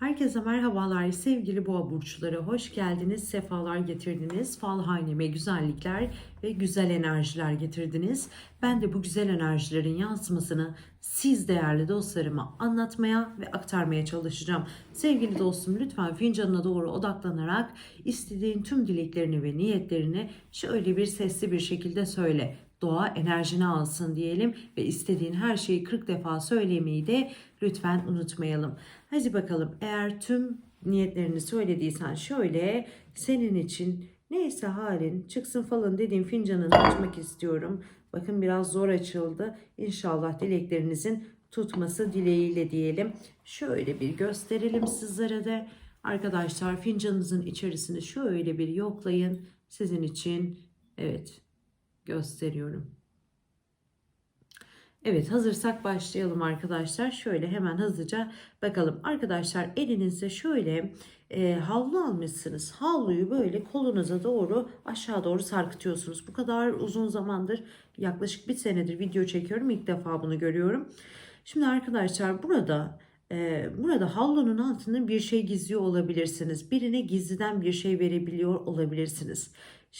Herkese merhabalar sevgili boğa burçları. Hoş geldiniz, sefalar getirdiniz. Fal haneme güzellikler ve güzel enerjiler getirdiniz. Ben de bu güzel enerjilerin yansımasını siz değerli dostlarıma anlatmaya ve aktarmaya çalışacağım. Sevgili dostum lütfen fincanına doğru odaklanarak istediğin tüm dileklerini ve niyetlerini şöyle bir sesli bir şekilde söyle doğa enerjini alsın diyelim ve istediğin her şeyi 40 defa söylemeyi de lütfen unutmayalım. Hadi bakalım eğer tüm niyetlerini söylediysen şöyle senin için neyse halin çıksın falan dediğim fincanını açmak istiyorum. Bakın biraz zor açıldı. İnşallah dileklerinizin tutması dileğiyle diyelim. Şöyle bir gösterelim sizlere de. Arkadaşlar fincanınızın içerisini şöyle bir yoklayın. Sizin için evet gösteriyorum. Evet hazırsak başlayalım arkadaşlar. Şöyle hemen hızlıca bakalım. Arkadaşlar elinizde şöyle e, havlu almışsınız. Havluyu böyle kolunuza doğru aşağı doğru sarkıtıyorsunuz. Bu kadar uzun zamandır yaklaşık bir senedir video çekiyorum. İlk defa bunu görüyorum. Şimdi arkadaşlar burada e, burada havlunun altında bir şey gizliyor olabilirsiniz. Birine gizliden bir şey verebiliyor olabilirsiniz.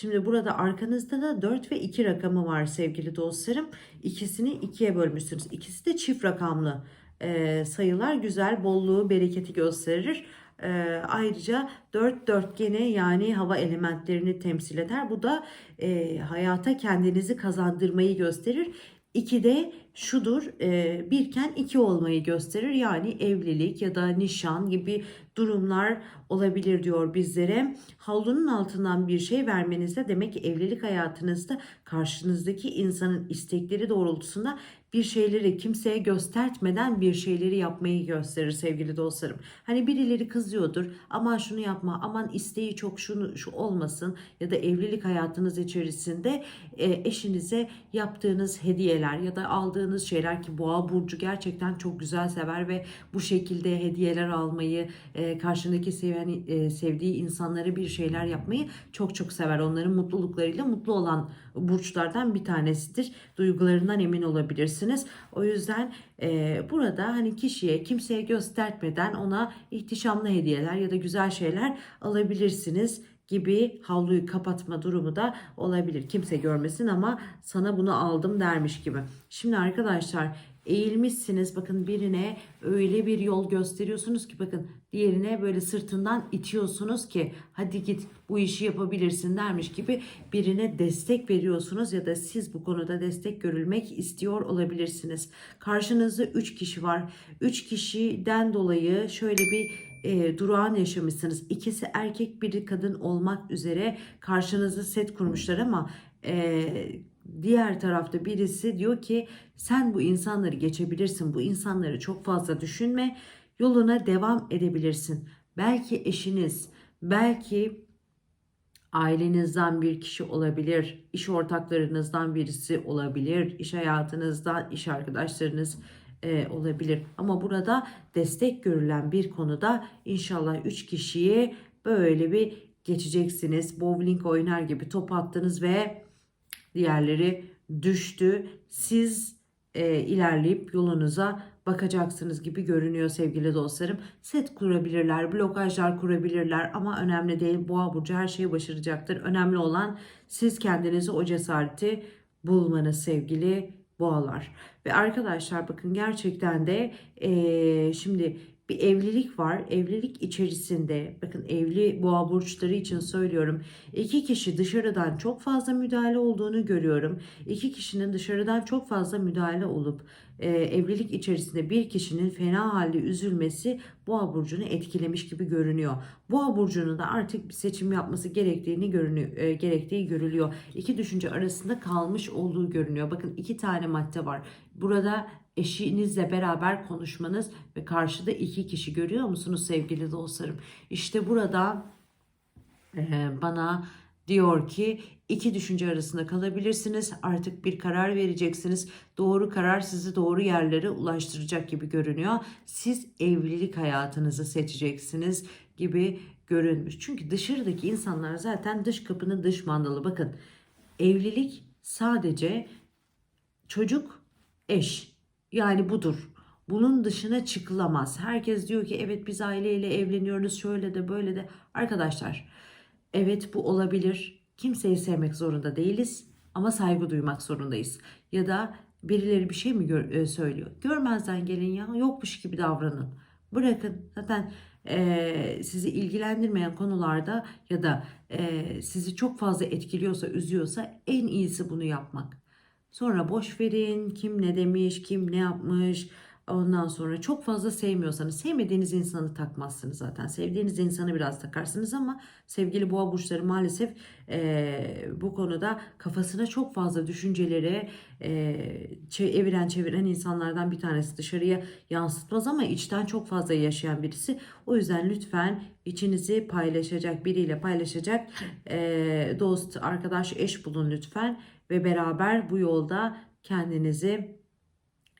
Şimdi burada arkanızda da 4 ve 2 rakamı var sevgili dostlarım. İkisini ikiye bölmüşsünüz. İkisi de çift rakamlı e, sayılar güzel bolluğu bereketi gösterir. E, ayrıca 4 dörtgeni yani hava elementlerini temsil eder. Bu da e, hayata kendinizi kazandırmayı gösterir. 2 de şudur e, birken iki olmayı gösterir yani evlilik ya da nişan gibi durumlar olabilir diyor bizlere. Havlunun altından bir şey vermenizde demek ki evlilik hayatınızda karşınızdaki insanın istekleri doğrultusunda bir şeyleri kimseye göstertmeden bir şeyleri yapmayı gösterir sevgili dostlarım. Hani birileri kızıyordur aman şunu yapma aman isteği çok şunu şu olmasın ya da evlilik hayatınız içerisinde e, eşinize yaptığınız hediyeler ya da aldığınız şeyler ki boğa burcu gerçekten çok güzel sever ve bu şekilde hediyeler almayı e, karşındaki seven, e, sevdiği insanlara bir şeyler yapmayı çok çok sever. Onların mutluluklarıyla mutlu olan burçlardan bir tanesidir. Duygularından emin olabilirsiniz. O yüzden e, burada hani kişiye kimseye göstermeden ona ihtişamlı hediyeler ya da güzel şeyler alabilirsiniz gibi havluyu kapatma durumu da olabilir. Kimse görmesin ama sana bunu aldım dermiş gibi. Şimdi arkadaşlar eğilmişsiniz bakın birine öyle bir yol gösteriyorsunuz ki bakın diğerine böyle sırtından itiyorsunuz ki hadi git bu işi yapabilirsin dermiş gibi birine destek veriyorsunuz ya da siz bu konuda destek görülmek istiyor olabilirsiniz. Karşınızda 3 kişi var. 3 kişiden dolayı şöyle bir e, durağan yaşamışsınız. İkisi erkek biri kadın olmak üzere karşınızda set kurmuşlar ama e, diğer tarafta birisi diyor ki sen bu insanları geçebilirsin. Bu insanları çok fazla düşünme. Yoluna devam edebilirsin. Belki eşiniz, belki ailenizden bir kişi olabilir, iş ortaklarınızdan birisi olabilir, iş hayatınızdan iş arkadaşlarınız e, olabilir. Ama burada destek görülen bir konuda inşallah 3 kişiyi böyle bir geçeceksiniz. Bowling oynar gibi top attınız ve diğerleri düştü. Siz e, ilerleyip yolunuza bakacaksınız gibi görünüyor sevgili dostlarım. Set kurabilirler, blokajlar kurabilirler ama önemli değil. Boğa burcu her şeyi başaracaktır. Önemli olan siz kendinizi o cesareti bulmanız sevgili boğalar. Ve arkadaşlar bakın gerçekten de e, şimdi bir evlilik var. Evlilik içerisinde bakın evli boğa burçları için söylüyorum. İki kişi dışarıdan çok fazla müdahale olduğunu görüyorum. İki kişinin dışarıdan çok fazla müdahale olup e, evlilik içerisinde bir kişinin fena halde üzülmesi boğa burcunu etkilemiş gibi görünüyor. Boğa burcunun da artık bir seçim yapması gerektiğini görünüyor, e, gerektiği görülüyor. İki düşünce arasında kalmış olduğu görünüyor. Bakın iki tane madde var. Burada eşinizle beraber konuşmanız ve karşıda iki kişi görüyor musunuz sevgili dostlarım? İşte burada e, bana diyor ki iki düşünce arasında kalabilirsiniz. Artık bir karar vereceksiniz. Doğru karar sizi doğru yerlere ulaştıracak gibi görünüyor. Siz evlilik hayatınızı seçeceksiniz gibi görünmüş. Çünkü dışarıdaki insanlar zaten dış kapının dış mandalı. Bakın evlilik sadece çocuk, eş yani budur. Bunun dışına çıkılamaz. Herkes diyor ki evet biz aileyle evleniyoruz şöyle de böyle de. Arkadaşlar evet bu olabilir. Kimseyi sevmek zorunda değiliz ama saygı duymak zorundayız. Ya da birileri bir şey mi gör- e, söylüyor? Görmezden gelin ya yokmuş gibi davranın. Bırakın zaten e, sizi ilgilendirmeyen konularda ya da e, sizi çok fazla etkiliyorsa, üzüyorsa en iyisi bunu yapmak. Sonra boş verin. Kim ne demiş, kim ne yapmış. Ondan sonra çok fazla sevmiyorsanız, sevmediğiniz insanı takmazsınız zaten. Sevdiğiniz insanı biraz takarsınız ama sevgili boğa burçları maalesef eee, bu konuda kafasına çok fazla düşünceleri çe- eviren çeviren insanlardan bir tanesi dışarıya yansıtmaz ama içten çok fazla yaşayan birisi. O yüzden lütfen içinizi paylaşacak biriyle paylaşacak eee, dost, arkadaş, eş bulun lütfen ve beraber bu yolda kendinizi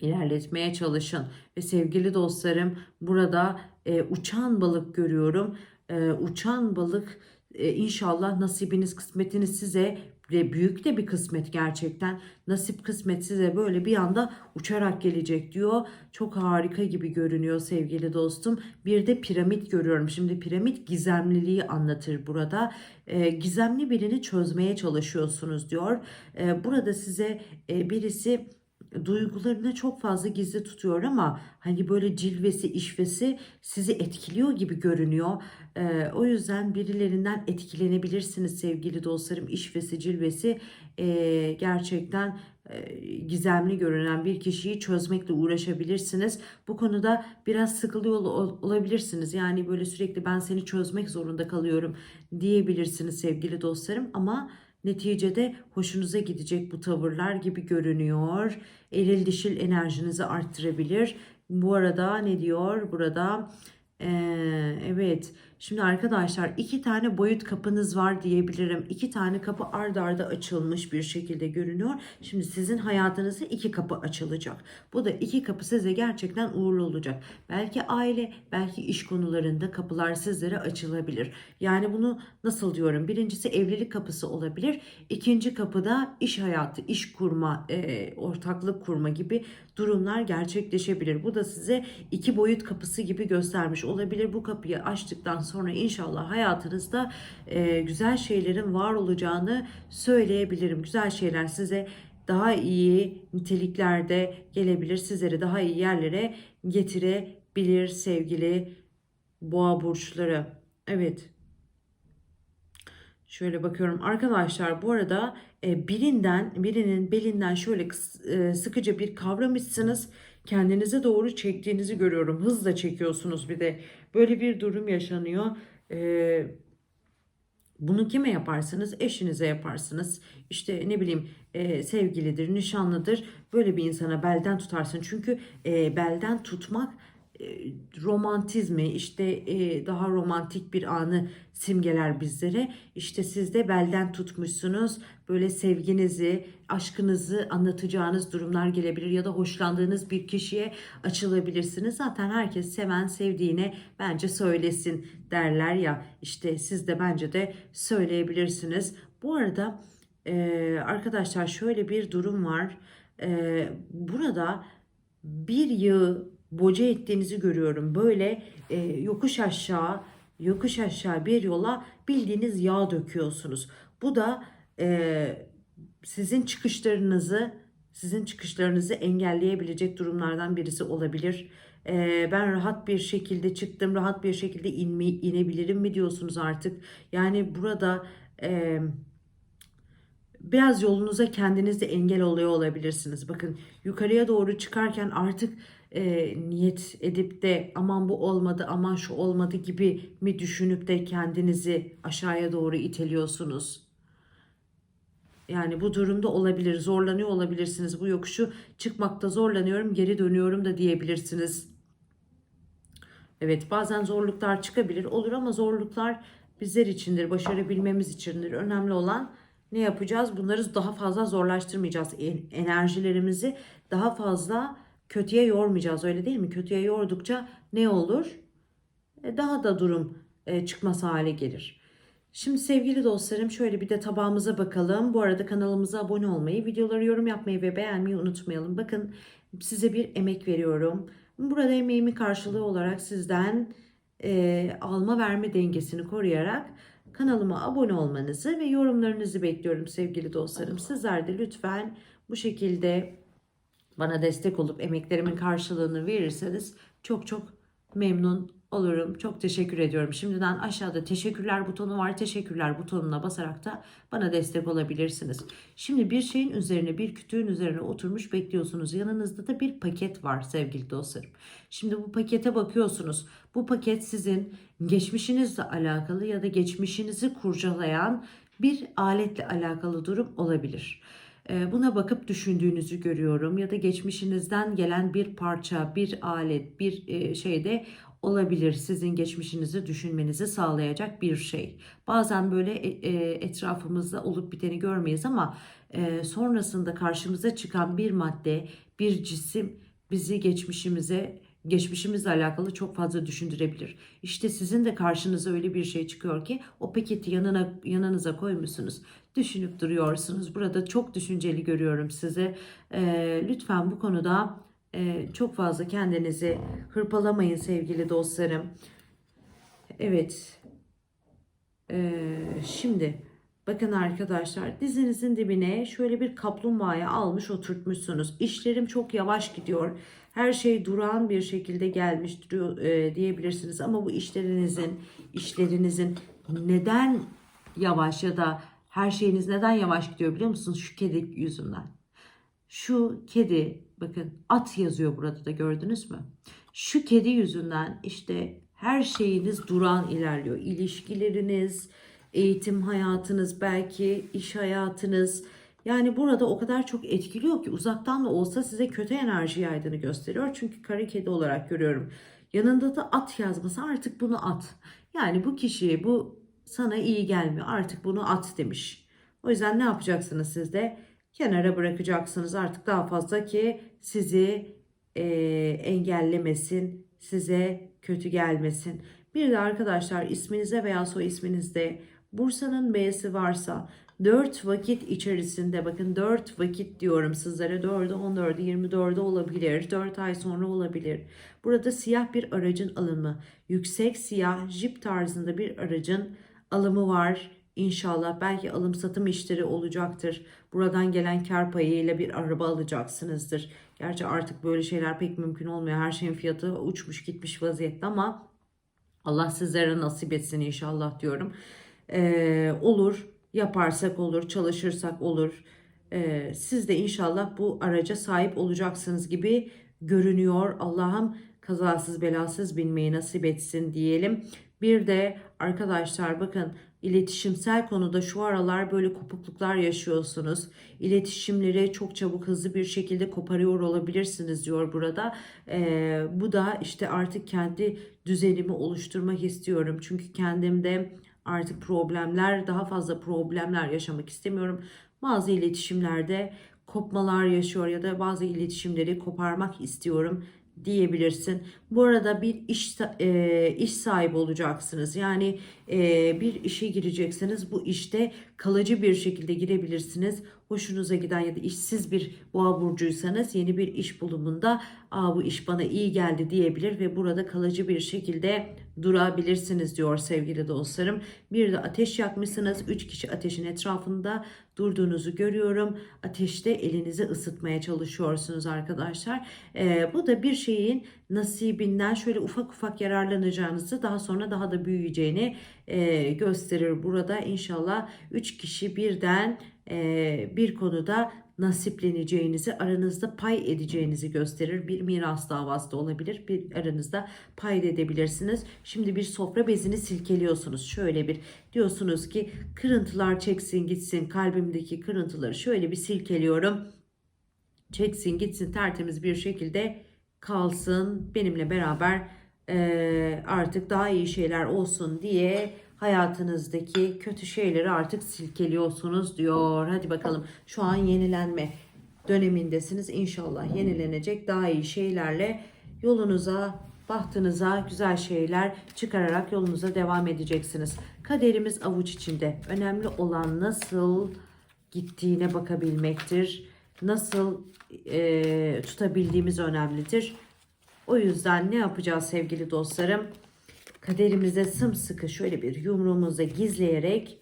ilerletmeye çalışın. Ve sevgili dostlarım burada e, uçan balık görüyorum. E, uçan balık e, inşallah nasibiniz kısmetiniz size ve büyük de bir kısmet gerçekten nasip kısmet size böyle bir anda uçarak gelecek diyor. Çok harika gibi görünüyor sevgili dostum. Bir de piramit görüyorum. Şimdi piramit gizemliliği anlatır burada. E, gizemli birini çözmeye çalışıyorsunuz diyor. E, burada size e, birisi duygularını çok fazla gizli tutuyor ama hani böyle cilvesi, işvesi sizi etkiliyor gibi görünüyor. Ee, o yüzden birilerinden etkilenebilirsiniz sevgili dostlarım. İşvesi, cilvesi ee, gerçekten e, gizemli görünen bir kişiyi çözmekle uğraşabilirsiniz. Bu konuda biraz sıkılıyor ol- olabilirsiniz. Yani böyle sürekli ben seni çözmek zorunda kalıyorum diyebilirsiniz sevgili dostlarım ama Neticede hoşunuza gidecek bu tavırlar gibi görünüyor. Eril dişil enerjinizi arttırabilir. Bu arada ne diyor burada? Ee, evet. Şimdi arkadaşlar iki tane boyut kapınız var diyebilirim. İki tane kapı ard arda açılmış bir şekilde görünüyor. Şimdi sizin hayatınızda iki kapı açılacak. Bu da iki kapı size gerçekten uğurlu olacak. Belki aile, belki iş konularında kapılar sizlere açılabilir. Yani bunu nasıl diyorum? Birincisi evlilik kapısı olabilir. İkinci kapıda iş hayatı, iş kurma, e, ortaklık kurma gibi durumlar gerçekleşebilir. Bu da size iki boyut kapısı gibi göstermiş olabilir. Bu kapıyı açtıktan sonra inşallah hayatınızda e, güzel şeylerin var olacağını söyleyebilirim. Güzel şeyler size daha iyi niteliklerde gelebilir. Sizleri daha iyi yerlere getirebilir sevgili boğa burçları. Evet. Şöyle bakıyorum arkadaşlar bu arada e, birinden birinin belinden şöyle e, sıkıca bir kavramışsınız kendinize doğru çektiğinizi görüyorum hızla çekiyorsunuz bir de böyle bir durum yaşanıyor. E, bunu kime yaparsınız? Eşinize yaparsınız. İşte ne bileyim e, sevgilidir nişanlıdır. Böyle bir insana belden tutarsın. Çünkü e, belden tutmak romantizmi işte e, daha romantik bir anı simgeler bizlere. İşte siz de belden tutmuşsunuz. Böyle sevginizi, aşkınızı anlatacağınız durumlar gelebilir ya da hoşlandığınız bir kişiye açılabilirsiniz. Zaten herkes seven sevdiğine bence söylesin derler ya. İşte siz de bence de söyleyebilirsiniz. Bu arada e, arkadaşlar şöyle bir durum var. E, burada bir yağı boca ettiğinizi görüyorum. Böyle e, yokuş aşağı yokuş aşağı bir yola bildiğiniz yağ döküyorsunuz. Bu da e, sizin çıkışlarınızı sizin çıkışlarınızı engelleyebilecek durumlardan birisi olabilir. E, ben rahat bir şekilde çıktım, rahat bir şekilde inme, inebilirim mi diyorsunuz artık? Yani burada e, biraz yolunuza kendiniz de engel oluyor olabilirsiniz. Bakın yukarıya doğru çıkarken artık e, niyet edip de aman bu olmadı aman şu olmadı gibi mi düşünüp de kendinizi aşağıya doğru iteliyorsunuz. Yani bu durumda olabilir, zorlanıyor olabilirsiniz. Bu yokuşu çıkmakta zorlanıyorum, geri dönüyorum da diyebilirsiniz. Evet, bazen zorluklar çıkabilir, olur ama zorluklar bizler içindir, başarabilmemiz içindir. Önemli olan ne yapacağız? Bunları daha fazla zorlaştırmayacağız. En- Enerjilerimizi daha fazla kötüye yormayacağız, öyle değil mi? Kötüye yordukça ne olur? E, Daha da durum e, çıkmaz hale gelir. Şimdi sevgili dostlarım şöyle bir de tabağımıza bakalım. Bu arada kanalımıza abone olmayı, videoları yorum yapmayı ve beğenmeyi unutmayalım. Bakın size bir emek veriyorum. Burada emeğimin karşılığı olarak sizden e, alma verme dengesini koruyarak kanalıma abone olmanızı ve yorumlarınızı bekliyorum sevgili dostlarım. Sizler de lütfen bu şekilde bana destek olup emeklerimin karşılığını verirseniz çok çok memnun olurum. Çok teşekkür ediyorum. Şimdiden aşağıda teşekkürler butonu var. Teşekkürler butonuna basarak da bana destek olabilirsiniz. Şimdi bir şeyin üzerine bir kütüğün üzerine oturmuş bekliyorsunuz. Yanınızda da bir paket var sevgili dostlarım. Şimdi bu pakete bakıyorsunuz. Bu paket sizin geçmişinizle alakalı ya da geçmişinizi kurcalayan bir aletle alakalı durum olabilir. Ee, Buna bakıp düşündüğünüzü görüyorum ya da geçmişinizden gelen bir parça, bir alet, bir e, şeyde olabilir sizin geçmişinizi düşünmenizi sağlayacak bir şey. Bazen böyle e, e, etrafımızda olup biteni görmeyiz ama sonrasında karşımıza çıkan bir madde, bir cisim bizi geçmişimize geçmişimizle alakalı çok fazla düşündürebilir. İşte sizin de karşınıza öyle bir şey çıkıyor ki o paketi yanına yanınıza koymuşsunuz. Düşünüp duruyorsunuz. Burada çok düşünceli görüyorum sizi. Ee, lütfen bu konuda e, çok fazla kendinizi hırpalamayın sevgili dostlarım. Evet. Ee, şimdi bakın arkadaşlar dizinizin dibine şöyle bir kaplumbağayı almış oturtmuşsunuz. İşlerim çok yavaş gidiyor. Her şey durağan bir şekilde gelmiş e, diyebilirsiniz ama bu işlerinizin işlerinizin neden yavaş ya da her şeyiniz neden yavaş gidiyor biliyor musunuz? Şu kedi yüzünden. Şu kedi bakın at yazıyor burada da gördünüz mü? Şu kedi yüzünden işte her şeyiniz duran ilerliyor. İlişkileriniz, eğitim hayatınız, belki iş hayatınız. Yani burada o kadar çok etkiliyor ki uzaktan da olsa size kötü enerji yaydığını gösteriyor. Çünkü kara kedi olarak görüyorum. Yanında da at yazması artık bunu at. Yani bu kişi bu sana iyi gelmiyor artık bunu at demiş. O yüzden ne yapacaksınız siz de? Kenara bırakacaksınız artık daha fazla ki sizi e, engellemesin, size kötü gelmesin. Bir de arkadaşlar isminize veya soy isminizde Bursa'nın B'si varsa 4 vakit içerisinde bakın 4 vakit diyorum sizlere 4'ü 14'ü 24'ü olabilir 4 ay sonra olabilir. Burada siyah bir aracın alımı yüksek siyah jip tarzında bir aracın alımı var. İnşallah belki alım satım işleri olacaktır. Buradan gelen kar payıyla bir araba alacaksınızdır. Gerçi artık böyle şeyler pek mümkün olmuyor. Her şeyin fiyatı uçmuş gitmiş vaziyette ama Allah sizlere nasip etsin inşallah diyorum. Ee, olur yaparsak olur çalışırsak olur. Ee, siz de inşallah bu araca sahip olacaksınız gibi görünüyor. Allah'ım kazasız belasız binmeyi nasip etsin diyelim. Bir de arkadaşlar bakın iletişimsel konuda şu aralar böyle kopukluklar yaşıyorsunuz. İletişimleri çok çabuk hızlı bir şekilde koparıyor olabilirsiniz diyor burada. Ee, bu da işte artık kendi düzenimi oluşturmak istiyorum. Çünkü kendimde artık problemler daha fazla problemler yaşamak istemiyorum. Bazı iletişimlerde kopmalar yaşıyor ya da bazı iletişimleri koparmak istiyorum diyebilirsin. Bu arada bir iş e, iş sahibi olacaksınız. Yani e, bir işe gireceksiniz. Bu işte kalıcı bir şekilde girebilirsiniz. Hoşunuza giden ya da işsiz bir boğa burcuysanız yeni bir iş bulumunda Aa, bu iş bana iyi geldi diyebilir ve burada kalıcı bir şekilde durabilirsiniz diyor sevgili dostlarım. Bir de ateş yakmışsınız. Üç kişi ateşin etrafında durduğunuzu görüyorum. Ateşte elinizi ısıtmaya çalışıyorsunuz arkadaşlar. Ee, bu da bir şeyin nasibinden şöyle ufak ufak yararlanacağınızı daha sonra daha da büyüyeceğini e, gösterir. Burada inşallah üç kişi birden e, bir konuda nasipleneceğinizi, aranızda pay edeceğinizi gösterir. Bir miras davası da olabilir. Bir aranızda pay edebilirsiniz. Şimdi bir sofra bezini silkeliyorsunuz. Şöyle bir diyorsunuz ki kırıntılar çeksin gitsin. Kalbimdeki kırıntıları şöyle bir silkeliyorum. Çeksin gitsin tertemiz bir şekilde kalsın. Benimle beraber e, artık daha iyi şeyler olsun diye hayatınızdaki kötü şeyleri artık silkeliyorsunuz diyor. Hadi bakalım şu an yenilenme dönemindesiniz. İnşallah yenilenecek daha iyi şeylerle yolunuza, bahtınıza güzel şeyler çıkararak yolunuza devam edeceksiniz. Kaderimiz avuç içinde. Önemli olan nasıl gittiğine bakabilmektir. Nasıl e, tutabildiğimiz önemlidir. O yüzden ne yapacağız sevgili dostlarım? Kaderimize sımsıkı şöyle bir yumruğumuzu gizleyerek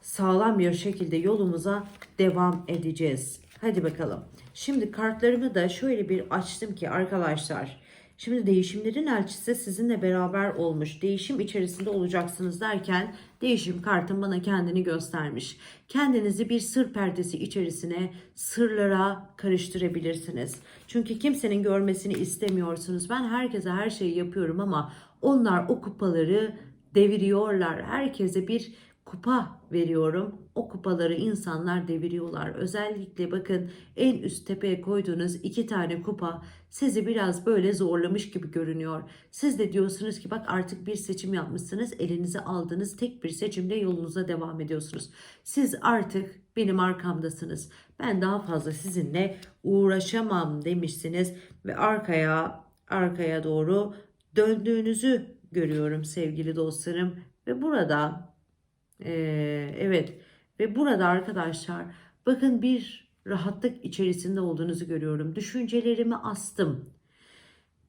sağlam bir şekilde yolumuza devam edeceğiz. Hadi bakalım. Şimdi kartlarımı da şöyle bir açtım ki arkadaşlar. Şimdi değişimlerin elçisi sizinle beraber olmuş. Değişim içerisinde olacaksınız derken değişim kartım bana kendini göstermiş. Kendinizi bir sır perdesi içerisine sırlara karıştırabilirsiniz. Çünkü kimsenin görmesini istemiyorsunuz. Ben herkese her şeyi yapıyorum ama onlar o kupaları deviriyorlar. Herkese bir kupa veriyorum. O kupaları insanlar deviriyorlar. Özellikle bakın en üst tepeye koyduğunuz iki tane kupa sizi biraz böyle zorlamış gibi görünüyor. Siz de diyorsunuz ki bak artık bir seçim yapmışsınız. Elinize aldığınız tek bir seçimle yolunuza devam ediyorsunuz. Siz artık benim arkamdasınız. Ben daha fazla sizinle uğraşamam demişsiniz ve arkaya arkaya doğru döndüğünüzü görüyorum sevgili dostlarım ve burada evet ve burada arkadaşlar bakın bir rahatlık içerisinde olduğunuzu görüyorum. Düşüncelerimi astım.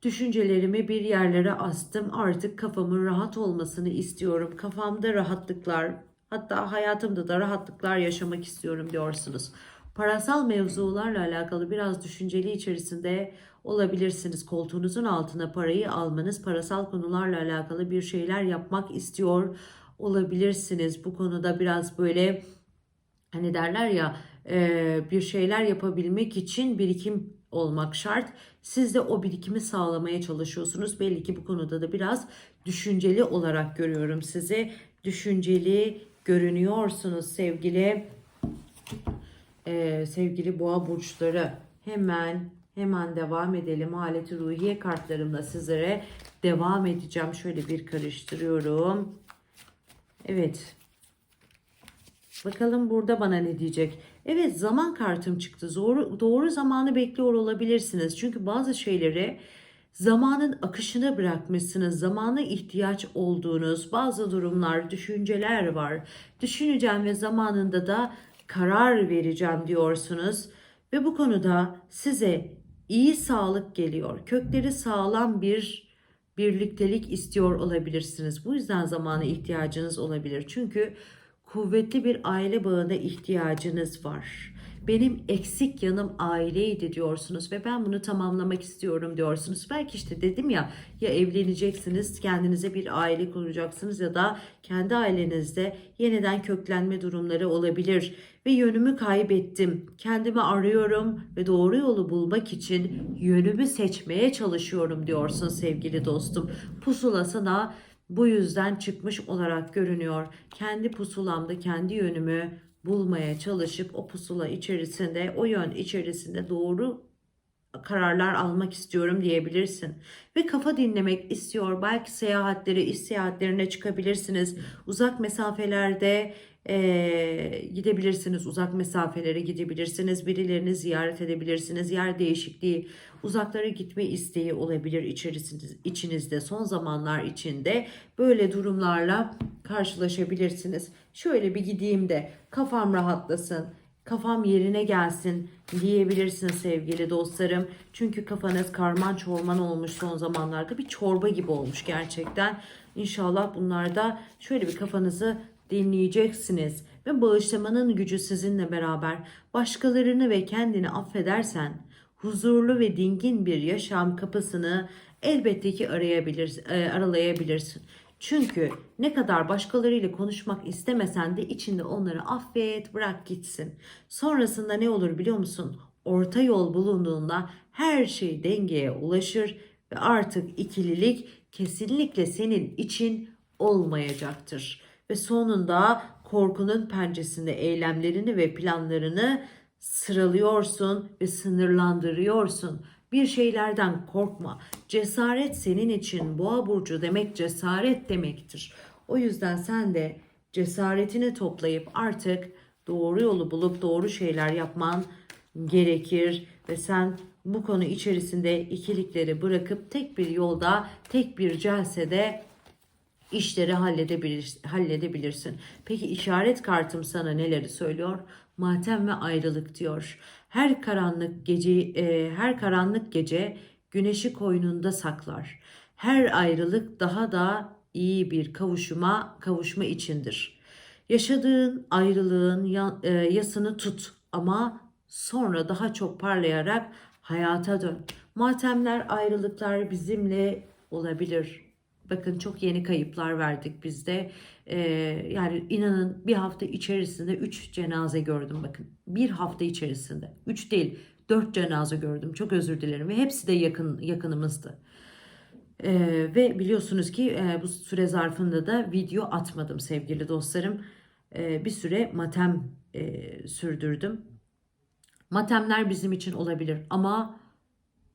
Düşüncelerimi bir yerlere astım. Artık kafamın rahat olmasını istiyorum. Kafamda rahatlıklar, hatta hayatımda da rahatlıklar yaşamak istiyorum diyorsunuz. Parasal mevzularla alakalı biraz düşünceli içerisinde olabilirsiniz. Koltuğunuzun altına parayı almanız, parasal konularla alakalı bir şeyler yapmak istiyor olabilirsiniz. Bu konuda biraz böyle hani derler ya e, bir şeyler yapabilmek için birikim olmak şart. Siz de o birikimi sağlamaya çalışıyorsunuz. Belli ki bu konuda da biraz düşünceli olarak görüyorum sizi. Düşünceli görünüyorsunuz sevgili e, sevgili boğa burçları. Hemen hemen devam edelim. Aleti ruhiye kartlarımla sizlere devam edeceğim. Şöyle bir karıştırıyorum. Evet. Bakalım burada bana ne diyecek. Evet zaman kartım çıktı. Doğru, doğru zamanı bekliyor olabilirsiniz. Çünkü bazı şeyleri zamanın akışına bırakmışsınız. Zamana ihtiyaç olduğunuz bazı durumlar, düşünceler var. Düşüneceğim ve zamanında da karar vereceğim diyorsunuz. Ve bu konuda size iyi sağlık geliyor. Kökleri sağlam bir birliktelik istiyor olabilirsiniz. Bu yüzden zamana ihtiyacınız olabilir. Çünkü kuvvetli bir aile bağına ihtiyacınız var. Benim eksik yanım aileydi diyorsunuz ve ben bunu tamamlamak istiyorum diyorsunuz. Belki işte dedim ya ya evleneceksiniz, kendinize bir aile kuracaksınız ya da kendi ailenizde yeniden köklenme durumları olabilir. Ve yönümü kaybettim. Kendimi arıyorum ve doğru yolu bulmak için yönümü seçmeye çalışıyorum diyorsun sevgili dostum. Pusula sana bu yüzden çıkmış olarak görünüyor. Kendi pusulamda kendi yönümü bulmaya çalışıp o pusula içerisinde, o yön içerisinde doğru kararlar almak istiyorum diyebilirsin. Ve kafa dinlemek istiyor. Belki seyahatleri, iş seyahatlerine çıkabilirsiniz. Uzak mesafelerde e, gidebilirsiniz. Uzak mesafelere gidebilirsiniz. Birilerini ziyaret edebilirsiniz. Yer değişikliği, uzaklara gitme isteği olabilir içerisinde, içinizde. Son zamanlar içinde böyle durumlarla karşılaşabilirsiniz. Şöyle bir gideyim de kafam rahatlasın kafam yerine gelsin diyebilirsin sevgili dostlarım. Çünkü kafanız karman çorman olmuş son zamanlarda bir çorba gibi olmuş gerçekten. İnşallah bunlarda şöyle bir kafanızı dinleyeceksiniz ve bağışlamanın gücü sizinle beraber başkalarını ve kendini affedersen huzurlu ve dingin bir yaşam kapısını elbette ki arayabilir, e, aralayabilirsin. Çünkü ne kadar başkalarıyla konuşmak istemesen de içinde onları affet, bırak gitsin. Sonrasında ne olur biliyor musun? Orta yol bulunduğunda her şey dengeye ulaşır ve artık ikililik kesinlikle senin için olmayacaktır. Ve sonunda korkunun pençesinde eylemlerini ve planlarını sıralıyorsun ve sınırlandırıyorsun. Bir şeylerden korkma. Cesaret senin için boğa burcu demek cesaret demektir. O yüzden sen de cesaretini toplayıp artık doğru yolu bulup doğru şeyler yapman gerekir ve sen bu konu içerisinde ikilikleri bırakıp tek bir yolda, tek bir celsede işleri halledebilir, halledebilirsin. Peki işaret kartım sana neleri söylüyor? Matem ve ayrılık diyor. Her karanlık gece e, her karanlık gece güneşi koynunda saklar. Her ayrılık daha da iyi bir kavuşuma kavuşma içindir. Yaşadığın ayrılığın e, yasını tut ama sonra daha çok parlayarak hayata dön. Matemler, ayrılıklar bizimle olabilir. Bakın çok yeni kayıplar verdik biz Ee, yani inanın bir hafta içerisinde 3 cenaze gördüm bakın. Bir hafta içerisinde. 3 değil 4 cenaze gördüm. Çok özür dilerim ve hepsi de yakın yakınımızdı. Ee, ve biliyorsunuz ki e, bu süre zarfında da video atmadım sevgili dostlarım. Ee, bir süre matem e, sürdürdüm. Matemler bizim için olabilir ama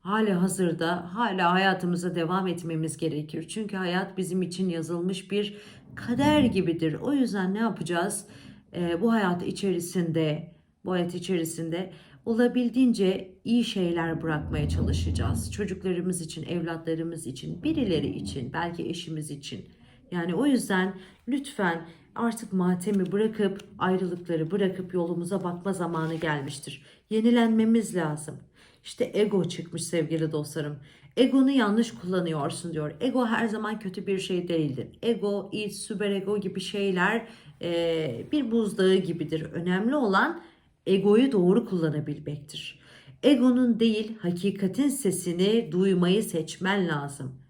hala hazırda hala hayatımıza devam etmemiz gerekir. Çünkü hayat bizim için yazılmış bir kader gibidir. O yüzden ne yapacağız? Ee, bu hayat içerisinde bu hayat içerisinde olabildiğince iyi şeyler bırakmaya çalışacağız. Çocuklarımız için, evlatlarımız için, birileri için, belki eşimiz için. Yani o yüzden lütfen artık matemi bırakıp ayrılıkları bırakıp yolumuza bakma zamanı gelmiştir. Yenilenmemiz lazım. İşte ego çıkmış sevgili dostlarım. Egonu yanlış kullanıyorsun diyor. Ego her zaman kötü bir şey değildir. Ego, id, süperego gibi şeyler e, bir buzdağı gibidir. Önemli olan egoyu doğru kullanabilmektir. Egonun değil hakikatin sesini duymayı seçmen lazım.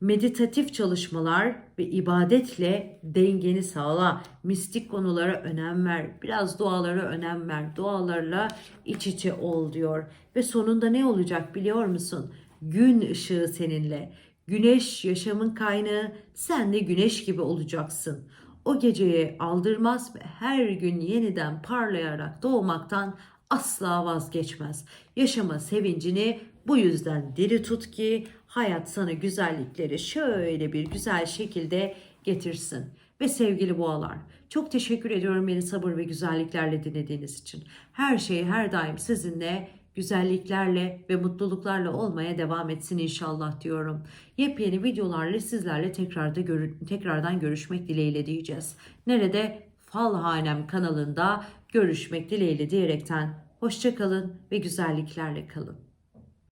Meditatif çalışmalar ve ibadetle dengeni sağla. Mistik konulara önem ver. Biraz dualara önem ver. Dualarla iç içe ol diyor. Ve sonunda ne olacak biliyor musun? Gün ışığı seninle. Güneş yaşamın kaynağı. Sen de güneş gibi olacaksın. O geceye aldırmaz ve her gün yeniden parlayarak doğmaktan asla vazgeçmez. Yaşama sevincini bu yüzden diri tut ki hayat sana güzellikleri şöyle bir güzel şekilde getirsin. Ve sevgili boğalar, çok teşekkür ediyorum beni sabır ve güzelliklerle dinlediğiniz için. Her şey her daim sizinle güzelliklerle ve mutluluklarla olmaya devam etsin inşallah diyorum. Yepyeni videolarla sizlerle tekrarda görü- tekrardan görüşmek dileğiyle diyeceğiz. Nerede? Falhanem kanalında görüşmek dileğiyle diyerekten hoşçakalın ve güzelliklerle kalın.